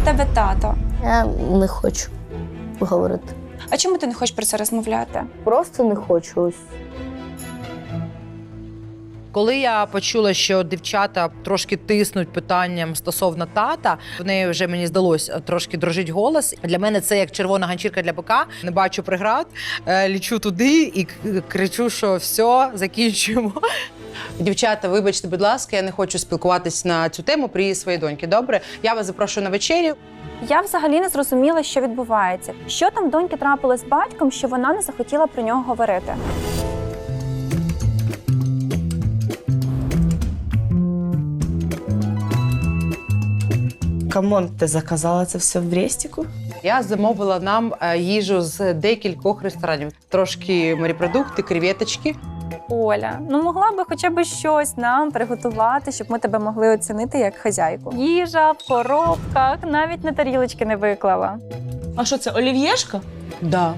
у тебе тато? Я не хочу говорити. А чому ти не хочеш про це розмовляти? Просто не хочу. Ось. Коли я почула, що дівчата трошки тиснуть питанням стосовно тата, в неї вже мені здалося трошки дрожить голос. Для мене це як червона ганчірка для бика. Не бачу преград, е, лічу туди і кричу, що все, закінчуємо. Дівчата, вибачте, будь ласка, я не хочу спілкуватись на цю тему при своїй доньки. Добре, я вас запрошую на вечерю. Я взагалі не зрозуміла, що відбувається. Що там доньки трапилось з батьком, що вона не захотіла про нього говорити. Камон, ти заказала це все в Брестіку? Я замовила нам е, їжу з декількох ресторанів. Трошки морепродукти, креветочки. Оля, ну могла би хоча б щось нам приготувати, щоб ми тебе могли оцінити як хазяйку. Їжа в коробках, навіть на тарілочки не виклала. А що це, олів'єшка? Да.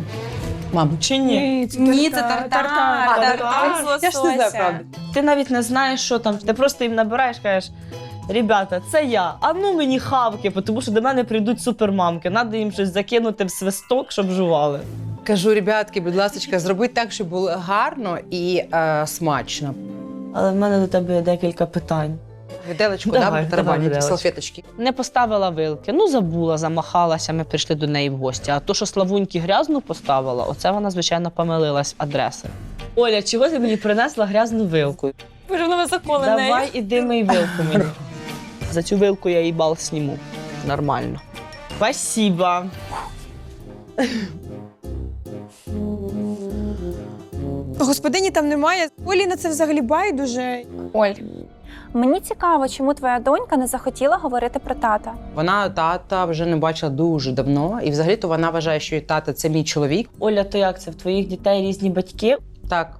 Мабуть. Чи ні? Ні, це тартар. тартар. Тартар Я ж не знаю, правда. Ти навіть не знаєш, що там. Ти просто їм набираєш, кажеш. Ребята, це я. А ну мені хавки, тому що до мене прийдуть супермамки. Надо їм щось закинути в свисток, щоб жували. Кажу, ребятки, будь ласка, зробіть так, щоб було гарно і е, смачно. Але в мене до тебе є декілька питань. Виделочку, Давай, да, давай тарабанять, виделочку. салфеточки. Не поставила вилки. Ну забула, замахалася. Ми прийшли до неї в гості. А то, що Славуньки грязну поставила, оце вона звичайно помилилась адреси. Оля, чого ти мені принесла грязну вилку? Боже, вона закола Давай іди мий вилку мені. За цю вилку я їй бал сніму. Нормально. Спасибо. Господині там немає. Олі на це взагалі байдуже. Оль, мені цікаво, чому твоя донька не захотіла говорити про тата. Вона тата вже не бачила дуже давно, і взагалі-то вона вважає, що її тата це мій чоловік. Оля, то як це? В твоїх дітей різні батьки? Так,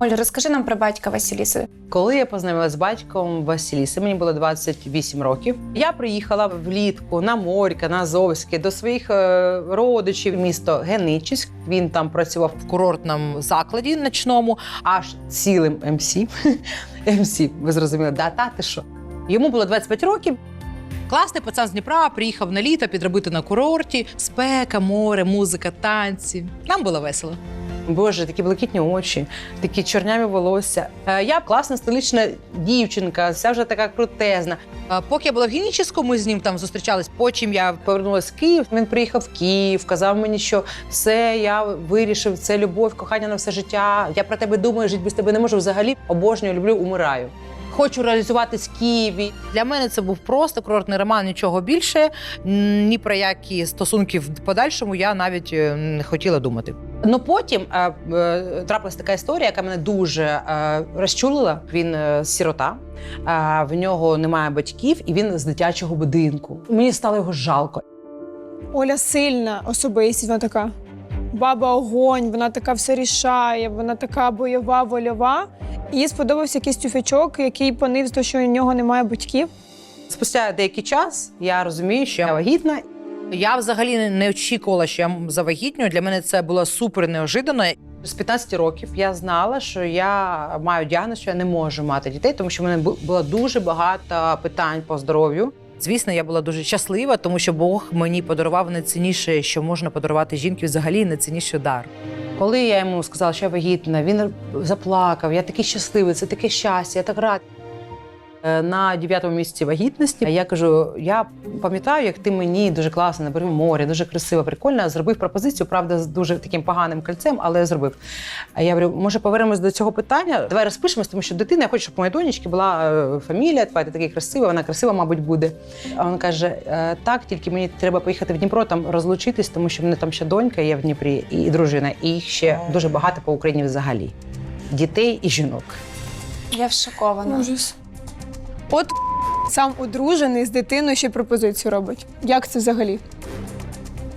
Оль, розкажи нам про батька Василіси. Коли я познайомилася з батьком Василіси, мені було 28 років. Я приїхала влітку на Морька, на Азовське, до своїх е, родичів, місто Геничиськ. Він там працював В курортному закладі ночному. аж цілим МС. МС, ви зрозуміли, да, та ти що? Йому було 25 років. Класний пацан з Дніпра приїхав на літо підробити на курорті. Спека, море, музика, танці. Нам було весело. Боже, такі блакитні очі, такі чорняві волосся. Е, Я класна столична дівчинка, вся вже така крутезна. Поки я була в Генічеську, ми з ним там зустрічались. Потім я Повернулася в Київ. Він приїхав в Київ, казав мені, що все, я вирішив, це любов, кохання на все життя. Я про тебе думаю, жити без тебе не можу. Взагалі обожнюю, люблю, умираю. Хочу реалізуватись в Києві. Для мене це був просто курортний роман, нічого більше. Ні про які стосунки в подальшому я навіть е, не хотіла думати. Ну потім е, е, трапилася така історія, яка мене дуже е, розчулила. Він е, сирота, е, в нього немає батьків, і він з дитячого будинку. Мені стало його жалко. Оля сильна особистість, вона така баба огонь, вона така все рішає, вона така бойова, вольова. Їй сподобався якийсь тюфячок, який понив того, що у нього немає батьків. Спустя деякий час я розумію, що я вагітна. Я взагалі не- очікувала, що я завагітнюю. Для мене це було супер неожиданно. З 15 років я знала, що я маю діагноз, що я не можу мати дітей, тому що в мене було дуже багато питань по здоров'ю. Звісно, я була дуже щаслива, тому що Бог мені подарував найцінніше, що можна подарувати жінці, взагалі найцінніший дар. Коли я йому сказала, що я вагітна, він заплакав. Я такий щасливий, це таке щастя, я так рад. Е, На дев'ятому місяці вагітності я кажу: я пам'ятаю, як ти мені дуже класно на берегу моря, дуже красиво, прикольно. Зробив пропозицію, правда, з дуже таким поганим кольцем, але зробив. А я говорю, може, повернемось до цього питання. Давай розпишемось, тому що дитина, я хочу, щоб у моєї донечки була е, фамілія, твоя ти такий красивий, вона красива, мабуть, буде. А він каже: «Е, так, тільки мені треба поїхати в Дніпро, там розлучитись, тому що в мене там ще донька є в Дніпрі, і, дружина, і їх ще дуже багато по Україні взагалі. Дітей і жінок. Я шокована. Ужас. От сам одружений з дитиною ще пропозицію робить. Як це взагалі?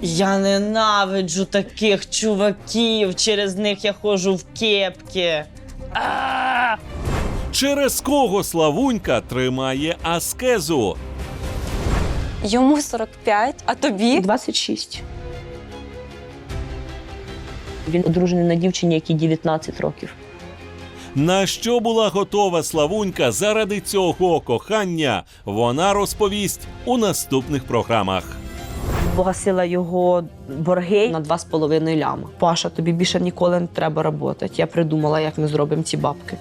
Я ненавиджу таких чуваків. Через них я ходжу в кепки. А! Через кого Славунька тримає аскезу? Йому 45, а тобі? 26. Він одружений на дівчині, якій 19 років. На що була готова Славунька заради цього кохання? Вона розповість у наступних програмах. погасила його борги на 2,5 ляма. Паша, тобі більше ніколи не треба працювати. Я придумала, як ми зробимо ці бабки.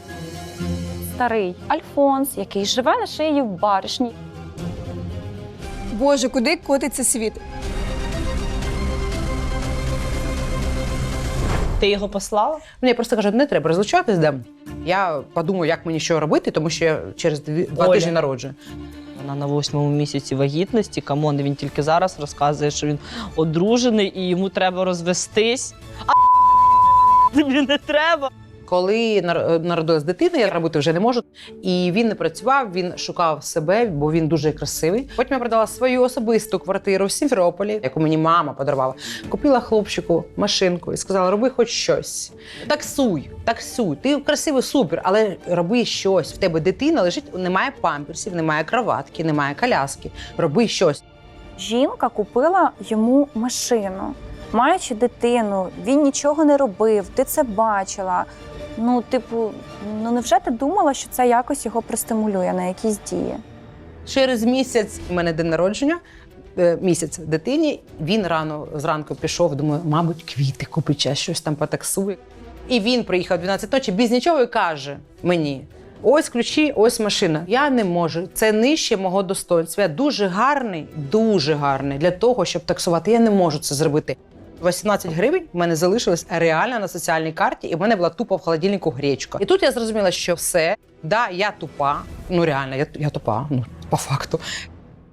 Старий Альфонс, який живе на шиї в баришні. Боже, куди котиться світ? Ти його послала? Мені просто кажуть, не треба розлучатись, де я подумаю, як мені що робити, тому що я через дві, два Оля. тижні народжую. Вона на восьмому місяці вагітності. Камон, він тільки зараз розказує, що він одружений і йому треба розвестись. А тобі не треба. Коли нар- народилась дитина, я робити вже не можу. І він не працював, він шукав себе, бо він дуже красивий. Потім я продала свою особисту квартиру в Сімферополі, яку мені мама подарувала. Купила хлопчику машинку і сказала: роби хоч щось. Таксуй, таксуй. Ти красивий, супер, але роби щось. В тебе дитина лежить, немає памперсів, немає кроватки, немає коляски. Роби щось. Жінка купила йому машину, маючи дитину, він нічого не робив, ти це бачила. Ну, типу, ну невже ти думала, що це якось його простимулює на якісь дії? Через місяць у мене день народження. е, Місяць дитині він рано зранку пішов. Думаю, мабуть, квіти купить, а щось там потаксує. І він приїхав 12 ночі без нічого і каже мені: ось ключі, ось машина. Я не можу. Це нижче мого достоинства. Я дуже гарний, дуже гарний для того, щоб таксувати. Я не можу це зробити. 18 гривень в мене залишилось реально на соціальній карті, і в мене була тупо в холодильнику гречка. І тут я зрозуміла, що все, да, я тупа. Ну реально, я, я тупа, ну по факту.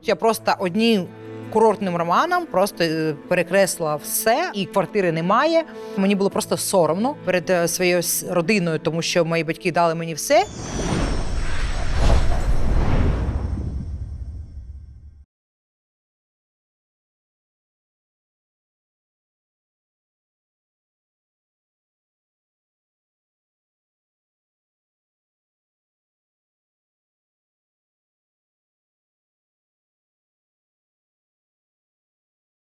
Я просто одним курортним романом просто е, перекресла все, і квартири немає. Мені було просто соромно перед е, своєю родиною, тому що мої батьки дали мені все.